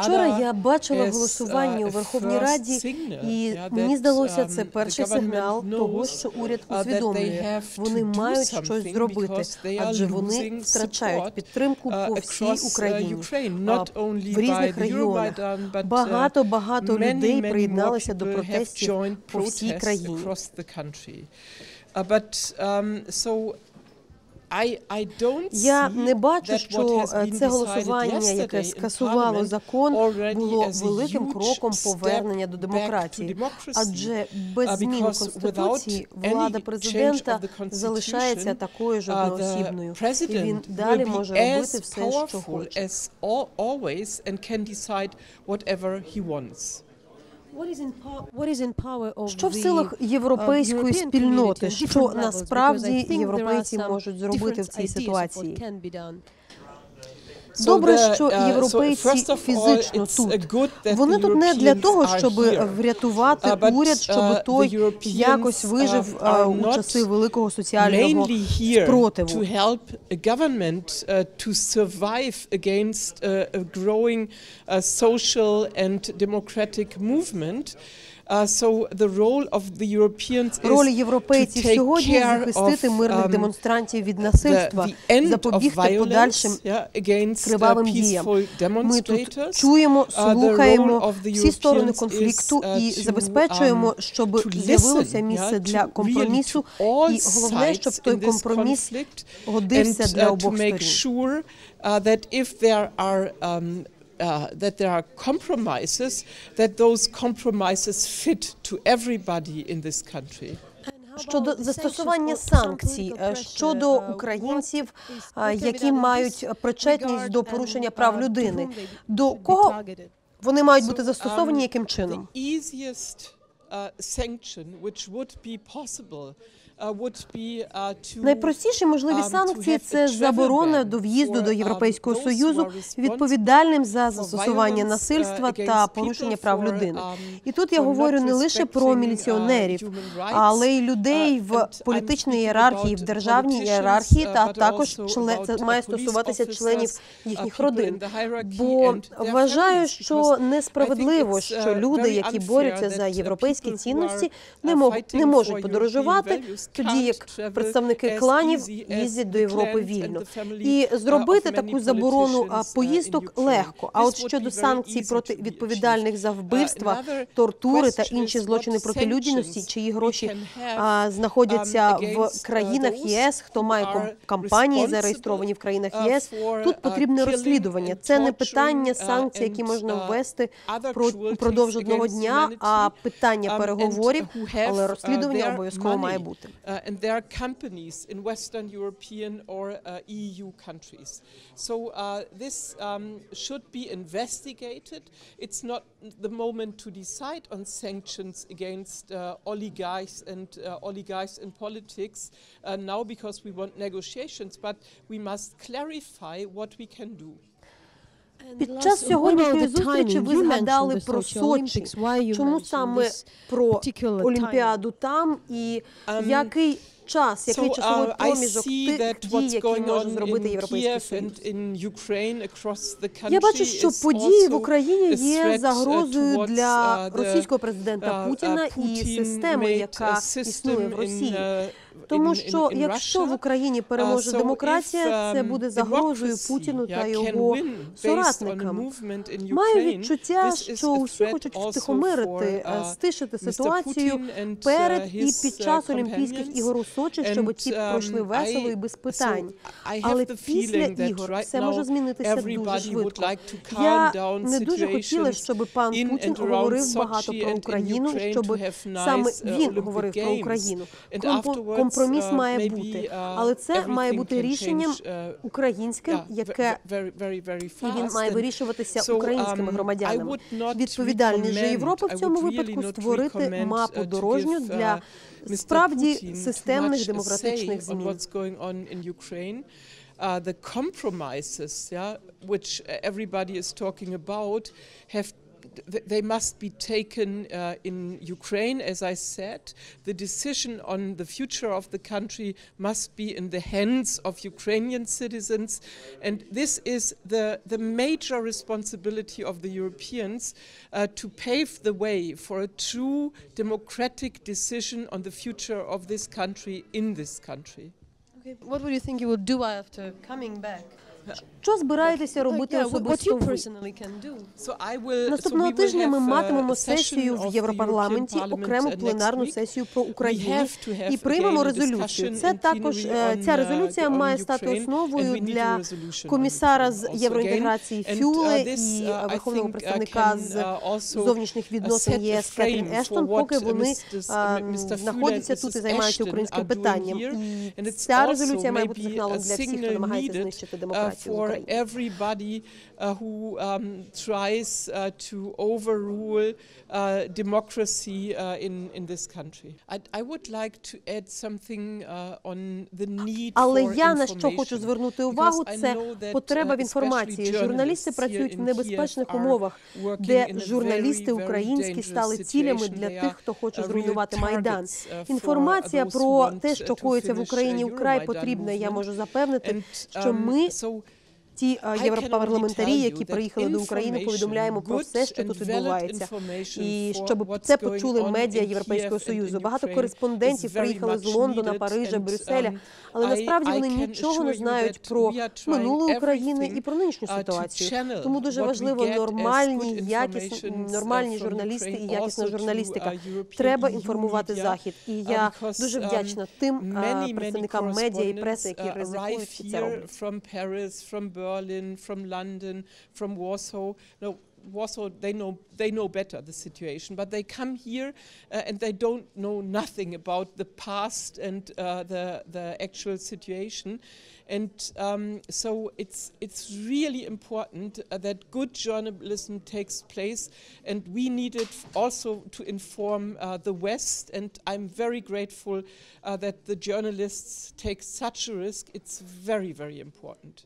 Вчора я бачила голосування uh, у Верховній Раді, і мені здалося, um, це перший сигнал того, що уряд uh, усвідомлює, вони мають щось зробити, адже вони втрачають підтримку uh, по всій uh, Україні. В різних регіонах. Uh, Багато багато людей приєдналися до протестів по всій країні. Uh, but um, so Я не бачу, що е, це голосування, яке скасувало закон, було великим кроком повернення до демократії. Адже без Uh, змін конституції влада президента залишається такою ж uh, одноосібною, і він далі може робити все, що хоче. Що в силах європейської спільноти, що насправді європейці можуть зробити в цій ситуації? Добре, що uh, європейці фізично тут. uh, Вони тут не для того, щоб врятувати Uh, уряд, uh, щоб той якось uh, вижив uh, у часи великого соціального спротиву. to uh, survive against uh, a growing uh, social and democratic movement. Uh, Роль європейців сьогодні захистити мирних um, демонстрантів від насильства, запобігти подальшим uh, кривавим діям. Ми тут чуємо, Uh, слухаємо всі сторони конфлікту і забезпечуємо, um, щоб з'явилося місце для компромісу, і головне, щоб той компроміс годився для обох сторін. Uh, that there are uh, compromises, that those compromises fit to everybody in this country. Щодо застосування санкцій е, щодо українців, е, які мають причетність до порушення прав людини, до кого вони мають бути застосовані, um, яким чином? Uh, uh, uh, Найпростіші можливі um, санкції це заборона до в'їзду до um, Європейського Союзу відповідальним за застосування uh, насильства та порушення прав людини. um, І тут я говорю не лише про uh, міліціонерів, але й людей uh, в політичній ієрархії, в державній ієрархії, uh, та також це uh, має стосуватися членів uh, їхніх родин. Бо вважаю, що несправедливо, що uh, люди, які борються за uh, європейські цінності, не uh, fighting не можуть подорожувати, тоді як представники кланів їздять до Європи вільно. І uh, зробити таку заборону uh, поїздок легко. А от щодо санкцій проти відповідальних за вбивства, Uh, тортури та інші злочини проти людяності, чиї гроші знаходяться um, в країнах ЄС, хто має компанії зареєстровані в країнах єС. Тут потрібне розслідування. Це не питання санкцій, які можна ввести упродовж одного дня, а питання um, переговорів, але розслідування обов'язково має бути. Uh, and their companies in Western European or uh, EU countries. So uh, this um, should be investigated. It's not the moment to decide on sanctions against uh, oligarchs and uh, oligarchs in politics uh, now because we want negotiations, but we must clarify what we can do. Під час сьогоднішньої зустрічі ви згадали про Сочі. Чому саме про Олімпіаду там і Um, який час, який часовий uh, проміжок тих дій, які може зробити Європейський Союз? Я бачу, що події в Україні є uh, загрозою для uh, російського президента Путіна і системи, яка існує в Росії. Тому що якщо в Україні переможе демократія, це um, буде загрозою Путіну та його соратникам. Маю відчуття, що усі хочуть втихомирити, е, стишити ситуацію перед і під час Олімпійських ігор у Сочі, щоб ті um, пройшли весело і без питань. Але після ігор все може змінитися дуже швидко. Я не дуже хотіла, щоб пан Путін говорив багато про Україну, щоб саме uh, він говорив про Україну. Компроміс uh, має бути, uh, але це має бути рішенням українським, яке і він має вирішуватися українськими um, громадянами. Відповідальність же Європи в цьому випадку створити мапу дорожню для справді Putin wolnych, demokratycznych. What's going on in Ukraine. Uh, the compromises, yeah, which everybody is talking about, have they must be taken uh, in Ukraine, as I said. The decision on the future of the country must be in the hands of Ukrainian citizens. And this is the, the major responsibility of the Europeans uh, to pave the way for a true democratic decision on the future of this country in this country. Okay. What would you think you would do after coming back? Що збираєтеся робити особисто ви? Наступного тижня ми матимемо сесію в Європарламенті, окрему пленарну сесію про Україну і приймемо резолюцію. Це також ця резолюція має стати основою для комісара з євроінтеграції Фюле і верховного представника з зовнішніх відносин ЄС Кетрін Ештон, поки вони знаходяться тут і займаються українським питанням. І ця резолюція має бути сигналом для всіх, хто намагається знищити демократію. For everybody uh, who um, tries uh, to overrule uh, democracy uh, in, in this country. I, I would like to add something uh, on the need Але for я на що хочу звернути увагу, це потреба в інформації. Журналісти працюють в небезпечних умовах, де журналісти українські стали цілями для тих, хто хоче зруйнувати майдан. Інформація про те, що коїться в Україні, вкрай потрібна. Я можу запевнити, що ми ті європарламентарі, які приїхали до України, повідомляємо про все, що тут відбувається, і щоб це почули медіа Європейського союзу. Багато кореспондентів приїхали з Лондона, Парижа, Брюсселя, але насправді вони нічого не знають про минуле України і про нинішню ситуацію. Тому дуже важливо нормальні, якісні нормальні журналісти і якісна журналістика. Треба інформувати захід. І я дуже вдячна тим представникам медіа і преси, які ризикують і це роблять. Berlin, from London, from Warsaw. No, Warsaw, they know they know better the situation, but they come here uh, and they don't know nothing about the past and uh, the the actual situation, and um, so it's it's really important uh, that good journalism takes place, and we need it also to inform uh, the West. And I'm very grateful uh, that the journalists take such a risk. It's very very important.